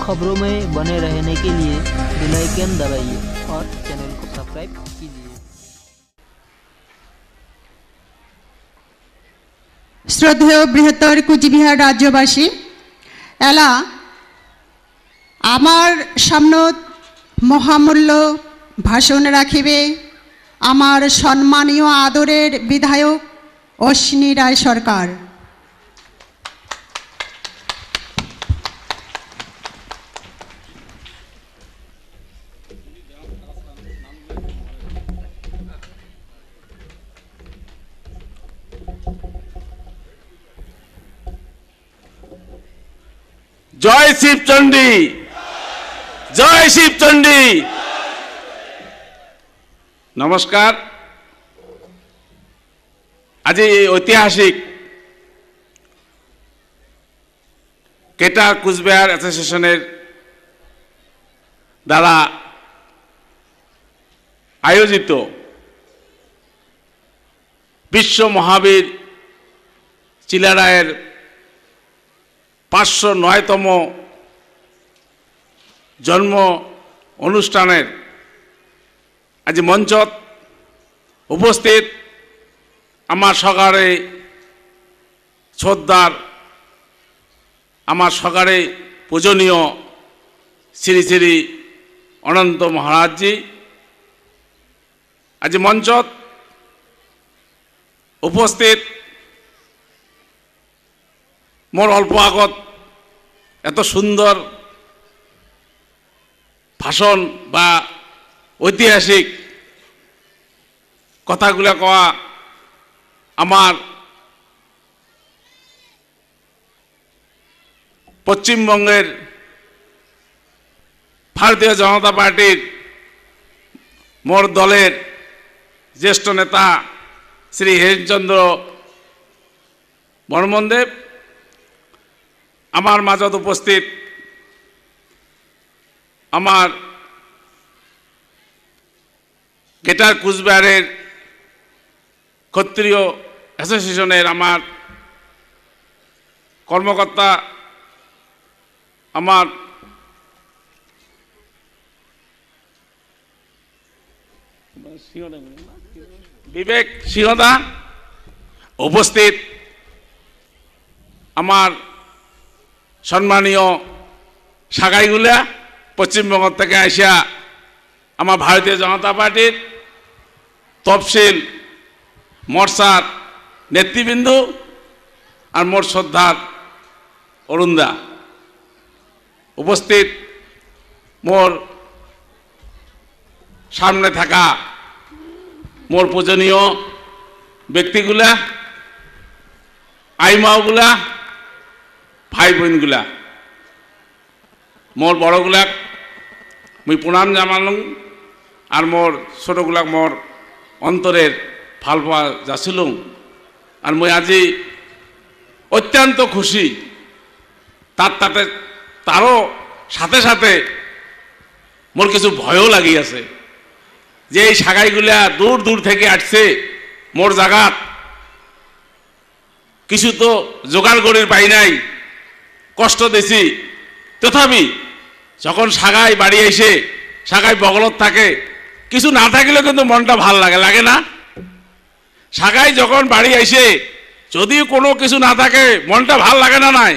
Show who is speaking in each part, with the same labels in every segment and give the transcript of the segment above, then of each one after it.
Speaker 1: खबरों में बने रहने के लिए बेल आइकन दबाइए और चैनल को सब्सक्राइब कीजिए
Speaker 2: শ্রদ্ধেয় বৃহত্তর কুচবিহার রাজ্যবাসী এলা আমার সামনত মহামূল্য ভাষণ রাখিবে আমার সম্মানীয় আদরের বিধায়ক অশ্বিনী রায় সরকার
Speaker 3: জয় শিবচণ্ডী জয় শিবচণ্ডী নমস্কার। আজি এই ঐতিহাসিক কেটা কুচবিহার অ্যাসোসিয়েশনের দ্বারা আয়োজিত বিশ্ব মহাবীর চিলারায়ের পাঁচশো নয়তম জন্ম অনুষ্ঠানের আজ মঞ্চত উপস্থিত আমার সকারে শ্রদ্ধার, আমার সকারে পূজনীয় শ্রী শ্রী অনন্ত মহারাজজি। আজ মঞ্চত উপস্থিত মোর অল্প আগত এত সুন্দর ভাষণ বা ঐতিহাসিক কথাগুলো কওয়া আমার পশ্চিমবঙ্গের ভারতীয় জনতা পার্টির মোর দলের জ্যেষ্ঠ নেতা শ্রী হেমচন্দ্র বর্মনদেব আমার মাঝত উপস্থিত আমার গেটার কুচবিহারের ক্ষত্রিয় অ্যাসোসিয়েশনের আমার কর্মকর্তা, আমার বিবেক সিংহদা উপস্থিত, আমার সম্মানীয় সাগাইগুলা পশ্চিমবঙ্গ থেকে আসিয়া আমার ভারতীয় জনতা পার্টির তফসিল মর্সার নেতৃবৃন্দ আর মোর শ্রদ্ধার অরুণদা। উপস্থিত মোর সামনে থাকা মোর পূজনীয় ব্যক্তিগুলা, আইমাওগুলা ভাই বোনগুলা, মোর বড়গুলাক মুই প্রণাম জানালুম, আর মোর ছোটগুলাক মোর অন্তরের ভালো পাওয়া যাচিলুম। আর মই আজি অত্যন্ত খুশি তার তাতে তারও সাথে সাথে মোর কিছু ভয়ও লাগি আছে। যে এই সাগাইগুলা দূর দূর থেকে আসছে, মোর জাগাত কিছু তো জোগাড় করে পাই নাই। কষ্ট দিছি। তথাপি যখন সাগাই বাড়ি এসে সাগাই বগলত থাকে, কিছু না থাকলেও কিন্তু মনটা ভালো লাগে লাগে না? সাগাই যখন বাড়ি এসে যদি কোনো কিছু না থাকে, মনটা ভালো লাগে না নাই?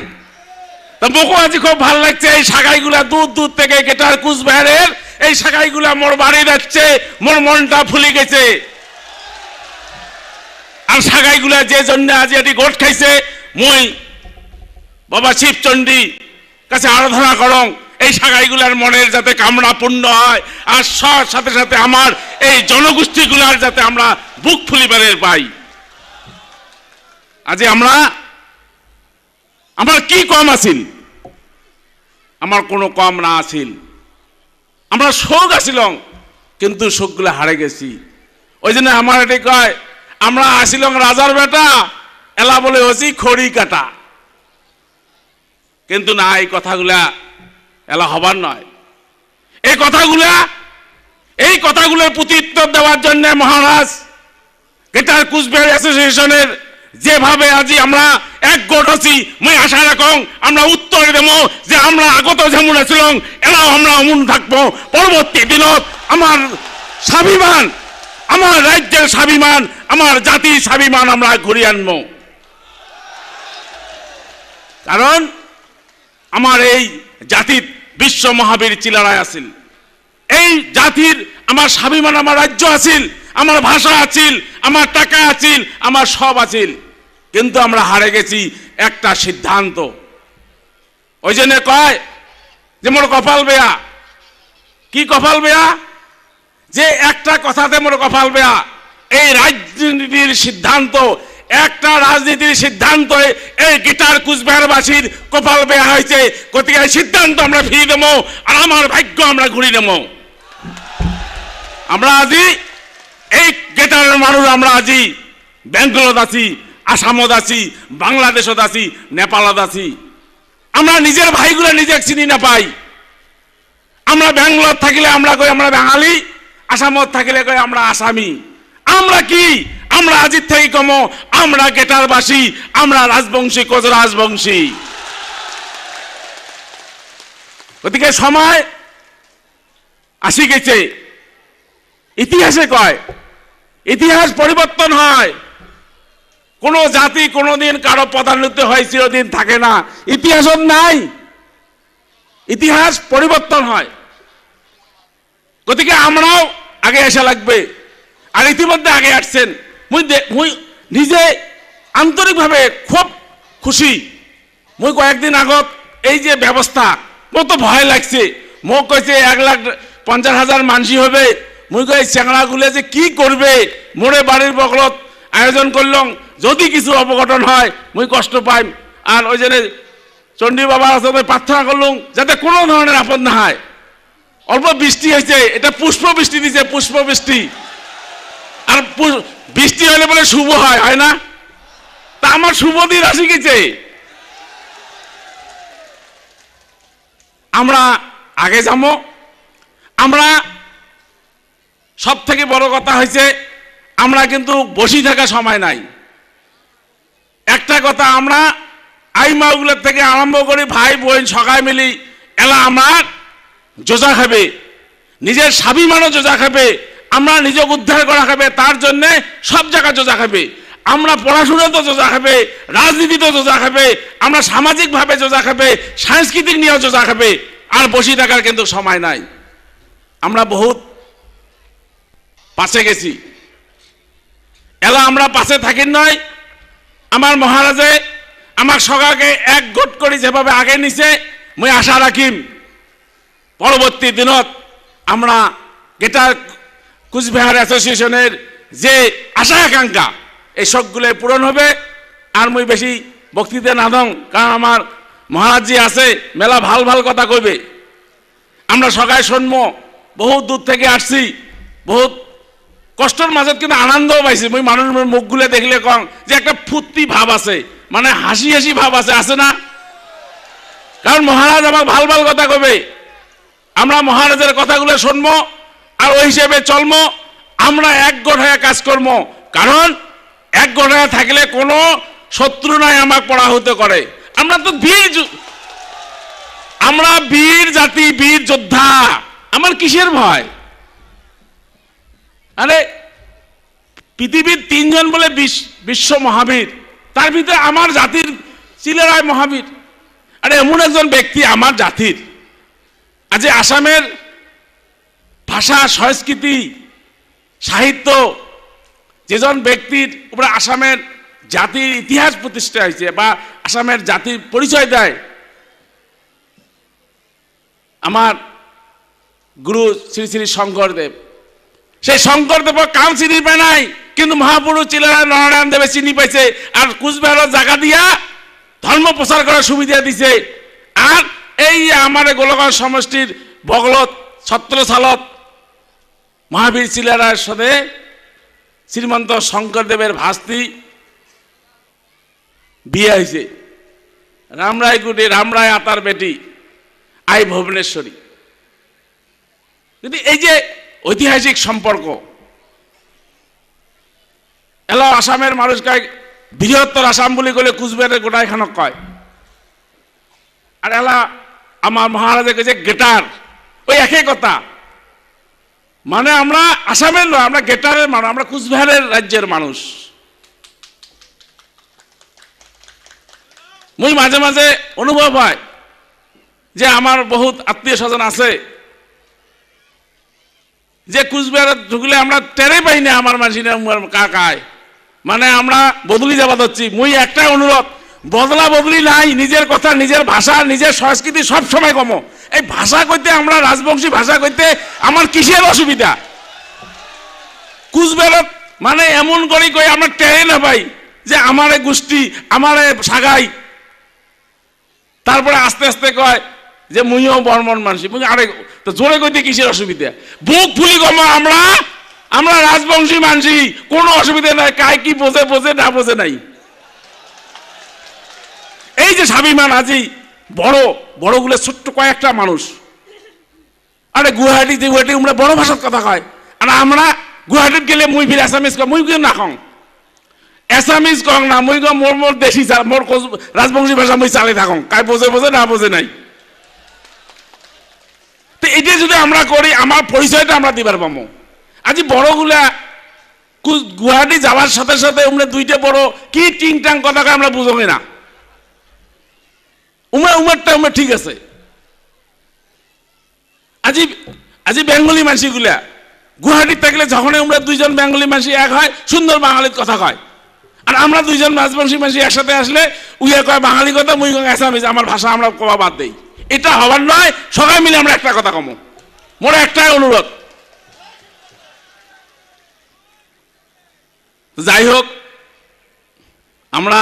Speaker 3: তা মোকো আজি খুব ভালো লাগছে এই সাগাইগুলা দূর দূর থেকে গেটার কুচবিহারের, এই সাগাইগুলা মোর বাড়ি যাচ্ছে, মোর মনটা ফুলে গেছে। আর সাগাইগুলা যে জন্য আজি এটি গোট খাইছে, মই বাবা শিবচণ্ডী, কাছে আরাধনা করং। এই সাগাইগুলার মনের যাতে কামনা পূর্ণ হয়, আর সাথে সাথে আমার এই জনগোষ্ঠীগুলার যাতে আমরা বুক ফুলিবারের পাই। আজি আমরা, আমার কি কম আছিল? আমার কোনো কম না আছিল। আমরা শোক আসিলং কিন্তু শোকগুলো হারে গেছি। ওই জন্য আমার এটি কয়, আমরা আসিলং রাজার বেটা, এলা বলে হচ্ছি খড়ি কাটা। কিন্তু না, এই কথাগুলা এলা হবার নয়। এই কথাগুলা, এই কথাগুলোর প্রতি উত্তর দেওয়ার জন্য মহারাজ গেটার কুচবিহার অ্যাসোসিয়েশনের যেভাবে আজি আমরা একগোট আছি, মই আশা রাখং আমরা উত্তর দেব যে আমরা আগত যেমন আছিলাম এরাও আমরা অমন থাকব। পরবর্তী দিনত আমার স্বাভিমান, আমার রাজ্যের স্বাভিমান, আমার জাতির স্বাভিমান আমরা ঘুরিয়ে আনব। কারণ আমার এই জাতির বিশ্ব মহাবীর চিলারায় আছিল। এই জাতির আমার স্বাভিমান আমার রাজ্য আছিল, আমার ভাষা আছিল, আমার টাকা আছিল, আমার সব আছিল। কিন্তু আমরা হারে গেছি একটা সিদ্ধান্ত। ওই জন্য কয় যে মোর কপাল বেয়া। কি কপাল বেয়া? যে একটা কথাতে মোর কপাল বেয়া। এই রাজনীতির সিদ্ধান্ত একটা রাজনীতির সিদ্ধান্ত এই গিটার কুচবিহারবাসীর কপাল বেয়া হয়েছে। গতিকে সিদ্ধান্ত আমরা ফিরিয়ে দেবো আর আমার ভাগ্য আমরা ঘুরিয়ে নেব আমরা আজি এই গেটারের মানুষ আমরা আজি বেঙ্গলত আছি, আসামত আছি, বাংলাদেশত আছি, নেপালত আছি। আমরা নিজের ভাইগুলো নিজে চিনি না পাই। আমরা ব্যাঙ্গলোর থাকিলে আমরা কই আমরা বাঙালি, আসামত থাকিলে কই আমরা আসামি। আমরা কি আমরা আজির থেকে কম, আমরা গেটারবাসী, আমরা রাজবংশী কোচ রাজবংশী? গতিকে সময় আসি গেছে। ইতিহাসে কয়, ইতিহাস পরিবর্তন হয়। কোন জাতি কোনোদিন কারও পদান্বিত হয়, চিরদিন থাকে না। ইতিহাসও নাই। ইতিহাস পরিবর্তন হয়। গতিকে আমরাও আগে আসা লাগবে। আর ইতিমধ্যে আগে আসছেন। মুই মুই নিজে আন্তরিকভাবে খুব খুশি। মুই কয়েকদিন আগত এই যে ব্যবস্থা মোৰ ভয় লাগছে। মোক কৈছে, এক লাখ পঞ্চাশ হাজার মানসি হবে। মুই কই চেংড়াগুলো যে কি করবে মোরে বাড়ির বগলত আয়োজন করলাম যদি কিছু অবঘটন হয়, মুই কষ্ট পাইম। আর ওই জন্য চণ্ডী বাবার সাথে প্রার্থনা করলাম যাতে কোনো ধরনের আপদ না হয় অল্প বৃষ্টি হয়েছে এটা পুষ্প বৃষ্টি দিছে পুষ্প বৃষ্টি আর বৃষ্টি হলে বলে শুভ হয় হয় না? তা আমার শুভ দিন আসি গেছে আমরা আগে যাব। আমরা সব থেকে বড় কথা হয়েছে, আমরা কিন্তু বসি থাকা সময় নাই। একটা কথা, আমরা আই মাগুলোর থেকে আরম্ভ করি ভাই বোন সকাল মিলি, এলা আমার যোজা খাবে। নিজের স্বাভিমানও যোজা খাবে। আমরা নিজক উদ্ধার করা খাবে, তার জন্যে সব জায়গায় জোজা খাবে। আমরা পড়াশোনাতেও জোজা খাবে রাজনীতিতেও জোজা খাবে, আমরা সামাজিকভাবে জোজা খাবে, সাংস্কৃতিক নিয়েও জোজা খাবে, আর বসি থাকার কিন্তু সময় নাই। আমরা বহুত পাশে গেছি। এলা আমরা পাশে থাকি নয়, আমার মহারাজে আমার সগাকে এক গোট করে যেভাবে আগে নিছে, মুই আশা রাখিম, পরবর্তী দিনত আমরা গেটার কুচবিহার অ্যাসোসিয়েশনের যে আশা আকাঙ্ক্ষা, এই সবগুলো পূরণ হবে। আর মুই বেশি বক্তৃতা না দং কারণ আমার মহারাজজি আছে, মেলা ভালো ভালো কথা কইবে। আমরা সবাই শুনব বহুত দূর থেকে আসছি, বহুত কষ্টের মাজত কিন্তু আনন্দও পাইছি। মই মানুষের মুখগুলো দেখলে কম যে একটা ফুর্তি ভাব আছে মানে হাসি হাসি ভাব আছে আছে না? কারণ মহারাজ আমাকে ভালো ভালো কথা কবে আমরা মহারাজের কথাগুলো শুনব। আর ওই হিসেবে চলবো আমরা এক গোট হয়ে কাজ করব কারণ, এক গোট হয়ে থাকলে কোনো শত্রু নাই আমাকে পরাহত করে। আমরা তো বীর আমরা বীর জাতি, বীর যোদ্ধা। আমার কিসের ভয়? আরে, পৃথিবীর তিনজন বলে বিশ- বিশ্ব মহাবীর। তার ভিতরে আমার জাতির চিলেরায় মহাবীর। আরে, এমন একজন ব্যক্তি আমার জাতির। আজ আসামের ভাষা, সংস্কৃতি, সাহিত্য, যেজন ব্যক্তির উপরে আসামের জাতির ইতিহাস প্রতিষ্ঠা হয়েছে বা আসামের জাতির পরিচয় দেয় আমার গুরু শ্রী শ্রী শঙ্করদেব সেই শঙ্করদেব কাম চিনি পায় নাই, কিন্তু মহাপুরুষ চিলারা নারায়ণ দেবে চিনি পাইছে আর কুচবিহারের জায়গা দিয়া ধর্ম প্রচার করার সুবিধা দিছে। আর এই আমার গোলগঞ্জ সমষ্টির বগলত ছত্র সালত মহাবীর চিলারার সাথে শ্রীমন্ত শঙ্করদেবের ভাস্তি বিয়ে হয়েছে। রামরায় গুটি রামরায় আতার বেটি, আই ভুবনেশ্বরী। যদি এই যে ঐতিহাসিক সম্পর্ক এলা আসামের মানুষকে বৃহত্তর আসাম বুলি ক'লে কোচবিহাৰে গোটাইখানক কয়। আর এলা আমার মহারাজে কেছে গেটার ওই একই কথা। মানে আমরা আসামের নয়, আমরা গেটারের মানুষ, আমরা কুচবিহারের রাজ্যের মানুষ। মুই মাঝে মাঝে অনুভব হয় যে আমার বহুত আত্মীয় স্বজন আছে যে কুচবিহারে ঢুকলে আমরা টেরে পাই না আমার মাঝি কাকায়। মানে আমরা বদলি যাবা ধরছি। মুই একটাই অনুরোধ, বদলা বদলি নাই, নিজের কথা, নিজের ভাষা, নিজের সংস্কৃতি সব সময় কম। এই ভাষা কইতে, আমরা রাজবংশী ভাষা কইতে আমার কিসের অসুবিধা? কুচবিহারত মানে এমন করে কই আমরা টেরে না পাই যে আমারে গোষ্ঠী, আমারে সাগাই। তারপরে আস্তে আস্তে কয় যে মুইও বর্মন মুই আরে, তো জোরে কইতে কিসের অসুবিধা? বুক ফুলি কম, আমরা আমরা রাজবংশী মানসি, কোনো অসুবিধা নাই, কাই কি বোঝে বোঝে, না বোঝে নাই। এই যে স্বাভিমান আজি বড় বড়গুলো ছোট্ট কয়েকটা মানুষ। আরে গুয়াহাটি গুয়াহাটি আমরা বড় ভাষার কথা কয়। আর আমরা গুয়াহাটিত গেলে মুই ফির এসামিজ কয় মুই কিন্তু না কং এসামিজ কং না, মুই কং মোর মোর দেশি মোর রাজবংশী ভাষা মুই চালে থাকং, কাই বোঝে বোঝে না বোঝে নাই। তো এটা যদি আমরা করি আমার পরিচয়টা আমরা দিবার পাবো আজি বড়গুলা গুয়াহাটি যাওয়ার সাথে সাথে উমরা দুইটা বড় কি টিং টাং কথা কয় আমরা বুঝোই না। উমরা উমারটা উমার ঠিক আছে। আজি আজি বেঙ্গলি মানসিগুলা গুয়াহাটিত থাকলে যখন আমরা দুইজন বেঙ্গলি মানসি এক হয়, সুন্দর বাঙালির কথা কয়। আর আমরা দুইজন রাজবংশী মানসি একসাথে আসলে উইয়া কয়, বাঙালি কথা, মুই কয় আসামিজ আমার ভাষা আমরা কবা বাদ দেই। এটা হবার নয়, সবাই মিলে আমরা একটা কথা কমো। মোর একটাই অনুরোধ। যাই হোক, আমরা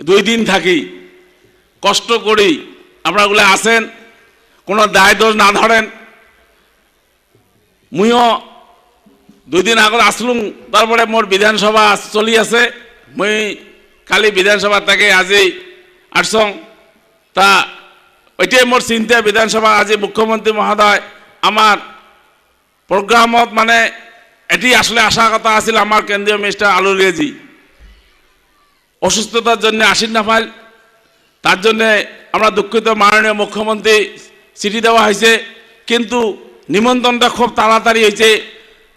Speaker 3: দুই দিন থাকি। কষ্ট করি। আপনারা ওগুলো আসেন, কোনো দায় দোষ না ধরেন। মুইও দুই দিন আগত আসলুম, তারপরে মোর বিধানসভা চলি আছে। মুই কালি বিধানসভা থেকে আজি আসছং তা ওইটাই মোর চিন্তা, বিধানসভা আজি মুখ্যমন্ত্রী মহোদয় আমার প্রোগ্রামত মানে এটি আসলে আশা কথা আছিল আমার কেন্দ্রীয় মিনিস্টার আলুরিয়াজি অসুস্থতার জন্য আসিন না পাইল তার জন্যে আমরা দুঃখিত মাননীয় মুখ্যমন্ত্রী চিঠি দেওয়া হয়েছে, কিন্তু নিমন্ত্রণটা খুব তাড়াতাড়ি হয়েছে।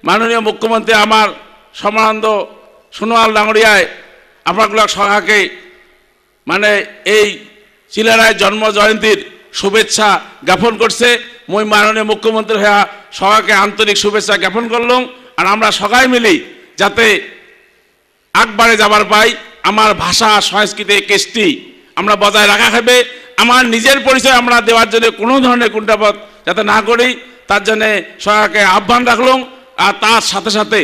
Speaker 3: মাননীয় মুখ্যমন্ত্রী আমার সমানন্দ সোনোয়াল ডাঙরিয়ায় আপনাগুলো সহাকে মানে এই চিলারায় জন্ম জয়ন্তীর শুভেচ্ছা জ্ঞাপন করছে। মই মাননীয় মুখ্যমন্ত্রী হয়ে সবাইকে আন্তরিক শুভেচ্ছা জ্ঞাপন করলাম আর আমরা সবাই মিলি যাতে আগবারে যাবার পাই, আমার ভাষা, সংস্কৃতি, কৃষ্টি আমরা বজায় রাখা হবে। আমার নিজের পরিচয় আমরা দেওয়ার জন্য কোনো ধরনের কুণ্ঠাবোধ যাতে না করি, তার জন্যে সহায়কে আহ্বান রাখলাম। আর তার সাথে সাথে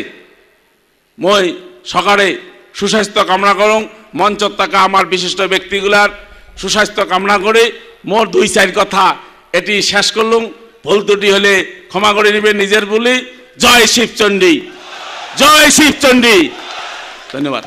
Speaker 3: মই সকালে সুস্বাস্থ্য কামনা করং মঞ্চ থাকা আমার বিশিষ্ট ব্যক্তিগুলার সুস্বাস্থ্য কামনা করে মোর দুই চার কথা এটি শেষ করলুম। ভুল ত্রুটি হলে ক্ষমা করে নিবে নিজের বলি। জয় শিবচণ্ডী। জয় শিবচণ্ডী। ধন্যবাদ।